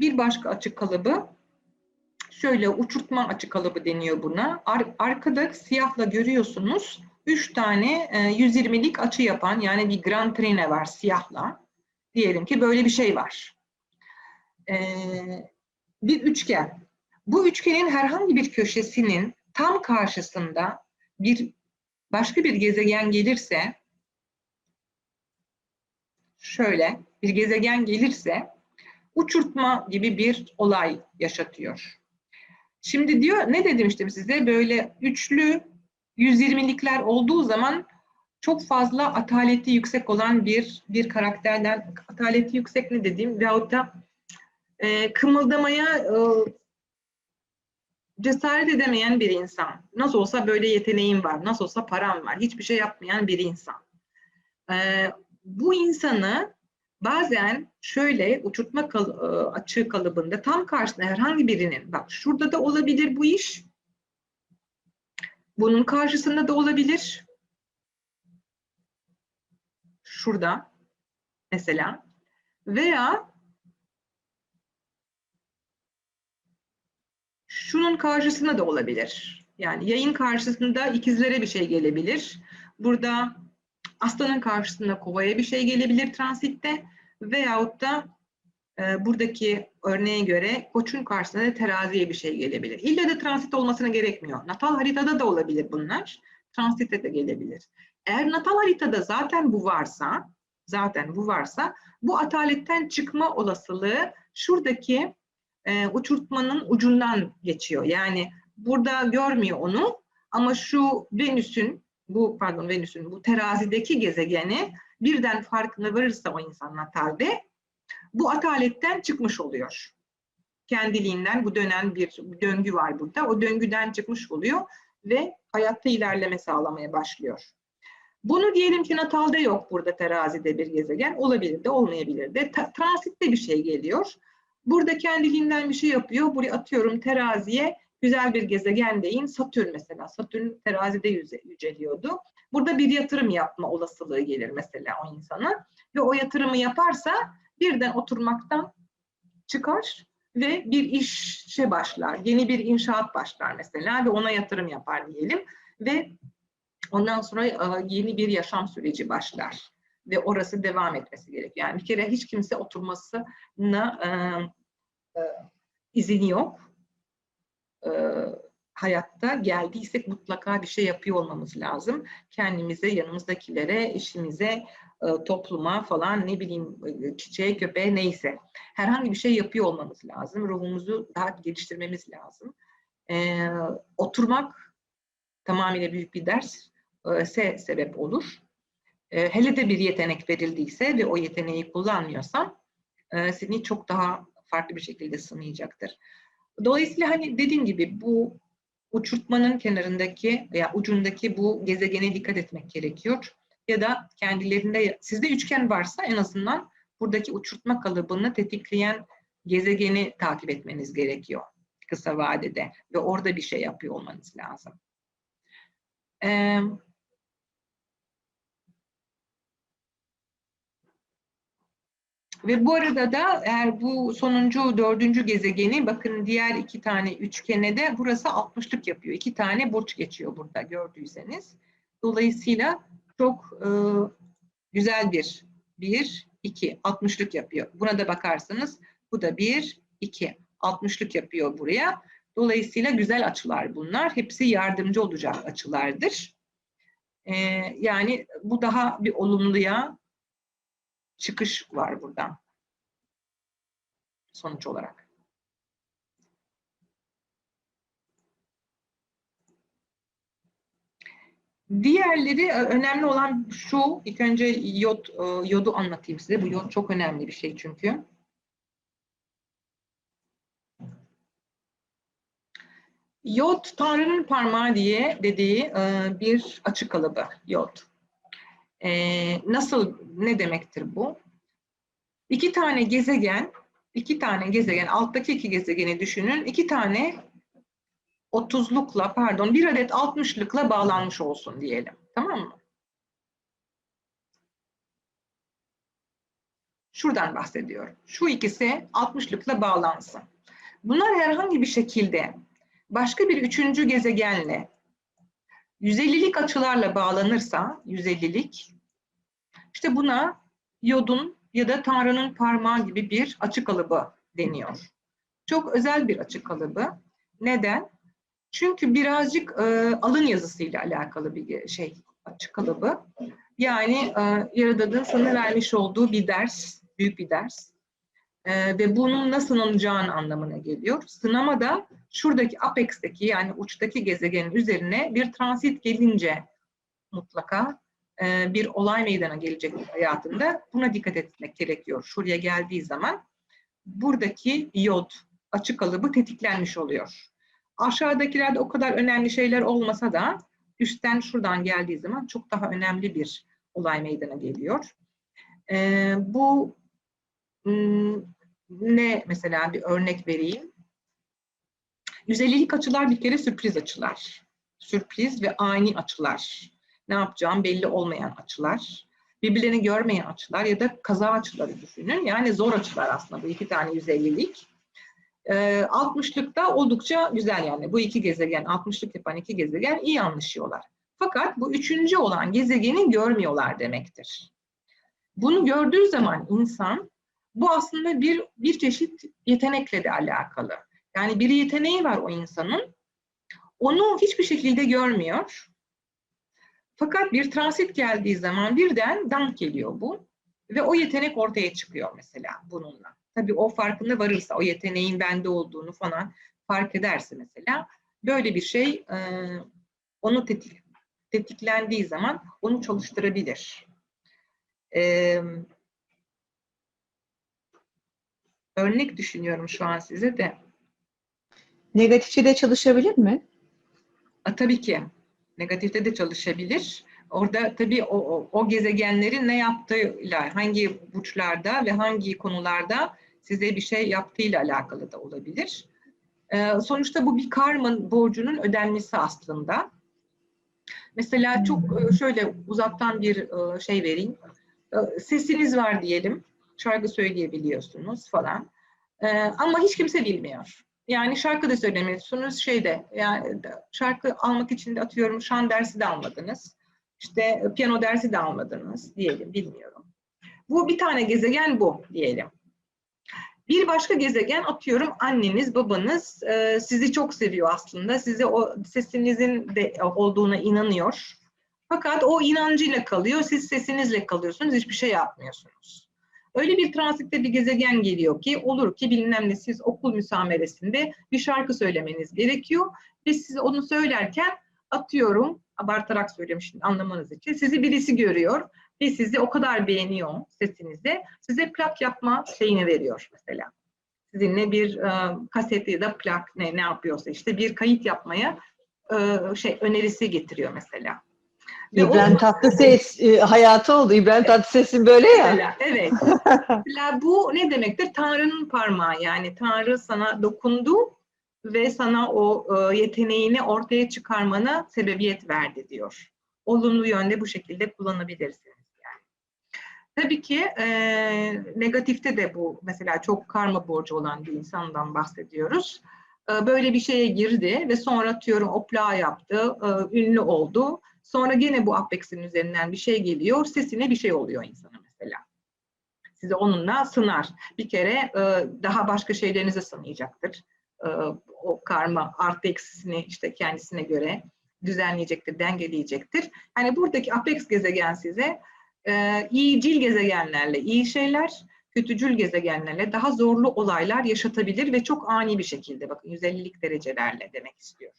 Bir başka açı kalıbı şöyle uçurtma açı kalıbı deniyor buna. Ar- arkada siyahla görüyorsunuz 3 tane e, 120'lik açı yapan yani bir grand trine var siyahla. Diyelim ki böyle bir şey var. E, bir üçgen. Bu üçgenin herhangi bir köşesinin tam karşısında bir başka bir gezegen gelirse şöyle bir gezegen gelirse uçurtma gibi bir olay yaşatıyor. Şimdi diyor ne demiştim size böyle üçlü 120'likler olduğu zaman çok fazla ataleti yüksek olan bir bir karakterden ataleti yüksek ne dediğim veyahut da e, kımıldamaya e, cesaret edemeyen bir insan. Nasıl olsa böyle yeteneğim var, nasıl olsa param var, hiçbir şey yapmayan bir insan. E, bu insanı bazen şöyle uçurtma kal, e, açığı kalıbında tam karşısında herhangi birinin, bak şurada da olabilir bu iş, bunun karşısında da olabilir, şurada mesela veya şunun karşısında da olabilir. Yani yayın karşısında ikizlere bir şey gelebilir. Burada aslanın karşısında kovaya bir şey gelebilir transitte veyahut da e, buradaki örneğe göre koçun karşısında da teraziye bir şey gelebilir. İlle de transit olmasına gerekmiyor. Natal haritada da olabilir bunlar. Transitte de gelebilir. Eğer natal haritada zaten bu varsa, zaten bu varsa bu ataletten çıkma olasılığı şuradaki e, uçurtmanın ucundan geçiyor. Yani burada görmüyor onu ama şu Venüs'ün bu pardon Venüs'ün bu terazideki gezegeni birden farkına varırsa o insan natalde bu ataletten çıkmış oluyor. Kendiliğinden bu dönen bir döngü var burada. O döngüden çıkmış oluyor ve hayatta ilerleme sağlamaya başlıyor. Bunu diyelim ki natalde yok burada terazide bir gezegen. Olabilir de olmayabilir de. Ta transitte bir şey geliyor. Burada kendiliğinden bir şey yapıyor. Buraya atıyorum teraziye güzel bir gezegendeyim. Satürn mesela. Satürn terazide yüceliyordu. Burada bir yatırım yapma olasılığı gelir mesela o insana. Ve o yatırımı yaparsa birden oturmaktan çıkar ve bir işe başlar. Yeni bir inşaat başlar mesela ve ona yatırım yapar diyelim. Ve ondan sonra yeni bir yaşam süreci başlar ve orası devam etmesi gerekiyor. Yani bir kere hiç kimse oturmasına e, e, izin yok. E, hayatta geldiysek mutlaka bir şey yapıyor olmamız lazım. Kendimize, yanımızdakilere, eşimize, e, topluma falan ne bileyim e, çiçeğe, köpeğe neyse. Herhangi bir şey yapıyor olmamız lazım. Ruhumuzu daha geliştirmemiz lazım. E, oturmak tamamıyla büyük bir ders se sebep olur e, hele de bir yetenek verildiyse ve o yeteneği kullanmıyorsan e, seni çok daha farklı bir şekilde sınayacaktır. Dolayısıyla hani dediğim gibi bu uçurtmanın kenarındaki veya ucundaki bu gezegene dikkat etmek gerekiyor. Ya da kendilerinde sizde üçgen varsa en azından buradaki uçurtma kalıbını tetikleyen gezegeni takip etmeniz gerekiyor kısa vadede ve orada bir şey yapıyor olmanız lazım. Ee, Ve bu arada da eğer bu sonuncu dördüncü gezegeni bakın diğer iki tane üçgene de burası 60'lık yapıyor. İki tane burç geçiyor burada gördüyseniz. Dolayısıyla çok e, güzel bir bir, iki, 60'lık yapıyor. Buna da bakarsanız bu da bir, iki, 60'lık yapıyor buraya. Dolayısıyla güzel açılar bunlar. Hepsi yardımcı olacak açılardır. Ee, yani bu daha bir olumluya çıkış var buradan. Sonuç olarak. Diğerleri e, önemli olan şu, ilk önce yod, e, yodu anlatayım size. Bu yod çok önemli bir şey çünkü. Yod Tanrı'nın parmağı diye dediği e, bir açık kalıbı yod. Nasıl, ne demektir bu? İki tane gezegen, iki tane gezegen, alttaki iki gezegeni düşünün. iki tane 30'lukla, pardon bir adet 60'lıkla bağlanmış olsun diyelim. Tamam mı? Şuradan bahsediyorum. Şu ikisi 60'lıkla bağlansın. Bunlar herhangi bir şekilde başka bir üçüncü gezegenle 150'lik açılarla bağlanırsa 150'lik işte buna yodun ya da Tanrı'nın parmağı gibi bir açı kalıbı deniyor. Çok özel bir açı kalıbı. Neden? Çünkü birazcık e, alın yazısıyla alakalı bir şey açı kalıbı. Yani e, Yaradan'ın sana vermiş olduğu bir ders, büyük bir ders. E, ve bunun nasıl sınanacağın anlamına geliyor. Sınama da şuradaki apex'teki yani uçtaki gezegenin üzerine bir transit gelince mutlaka e, bir olay meydana gelecek hayatında buna dikkat etmek gerekiyor. Şuraya geldiği zaman buradaki yod açık kalıbı tetiklenmiş oluyor. Aşağıdakilerde o kadar önemli şeyler olmasa da üstten şuradan geldiği zaman çok daha önemli bir olay meydana geliyor. Ee, bu ne mesela bir örnek vereyim. 150'lik açılar bir kere sürpriz açılar. Sürpriz ve ani açılar. Ne yapacağım belli olmayan açılar. Birbirlerini görmeyen açılar ya da kaza açıları düşünün. Yani zor açılar aslında bu iki tane 150'lik. Ee, 60'lıkta oldukça güzel yani. Bu iki gezegen, 60'lık yapan iki gezegen iyi anlaşıyorlar. Fakat bu üçüncü olan gezegeni görmüyorlar demektir. Bunu gördüğü zaman insan bu aslında bir bir çeşit yetenekle de alakalı. Yani bir yeteneği var o insanın. Onu hiçbir şekilde görmüyor. Fakat bir transit geldiği zaman birden dank geliyor bu. Ve o yetenek ortaya çıkıyor mesela bununla. Tabii o farkında varırsa, o yeteneğin bende olduğunu falan fark ederse mesela böyle bir şey e, onu tetik, tetiklendiği zaman onu çalıştırabilir. E, örnek düşünüyorum şu an size de. Negatifçi de çalışabilir mi? A, tabii ki. Negatifte de çalışabilir. Orada tabii o, o, o gezegenlerin ne yaptığıyla, hangi burçlarda ve hangi konularda size bir şey yaptığıyla alakalı da olabilir. Ee, sonuçta bu bir karma borcunun ödenmesi aslında. Mesela çok e, şöyle uzaktan bir e, şey vereyim. E, Sesiniz var diyelim, şarkı söyleyebiliyorsunuz falan. Ee, Ama hiç kimse bilmiyor. Yani şarkı da söylemiyorsunuz şeyde, yani şarkı almak için de atıyorum şan dersi de almadınız. İşte piyano dersi de almadınız diyelim, bilmiyorum. Bu bir tane gezegen bu diyelim. Bir başka gezegen atıyorum anneniz, babanız e, sizi çok seviyor aslında. Size o sesinizin de olduğuna inanıyor. Fakat o inancıyla kalıyor, siz sesinizle kalıyorsunuz, hiçbir şey yapmıyorsunuz. Öyle bir transitte bir gezegen geliyor ki olur ki bilmem ne siz okul müsameresinde bir şarkı söylemeniz gerekiyor ve siz onu söylerken atıyorum abartarak söylemişim anlamanız için sizi birisi görüyor ve sizi o kadar beğeniyor sesinizi size plak yapma şeyini veriyor mesela. Sizinle bir e, kaset ya da plak ne ne yapıyorsa işte bir kayıt yapmaya e, şey önerisi getiriyor mesela. İbrahim Tatlıses e, hayatı oldu. İbrahim Tatlıses'in böyle ya. Evet. Mesela bu ne demektir? Tanrı'nın parmağı yani Tanrı sana dokundu ve sana o e, yeteneğini ortaya çıkarmana sebebiyet verdi diyor. Olumlu yönde bu şekilde kullanabilirsiniz yani. Tabii ki e, negatifte de bu mesela çok karma borcu olan bir insandan bahsediyoruz. E, böyle bir şeye girdi ve sonra atıyorum opla yaptı, e, ünlü oldu. Sonra gene bu Apex'in üzerinden bir şey geliyor, sesine bir şey oluyor insana mesela. Sizi onunla sınar. Bir kere e, daha başka şeylerinizi sınayacaktır. E, o karma artı eksisini işte kendisine göre düzenleyecektir, dengeleyecektir. Hani buradaki Apex gezegen size e, iyicil gezegenlerle iyi şeyler, kötücül gezegenlerle daha zorlu olaylar yaşatabilir ve çok ani bir şekilde bakın 150'lik derecelerle demek istiyor.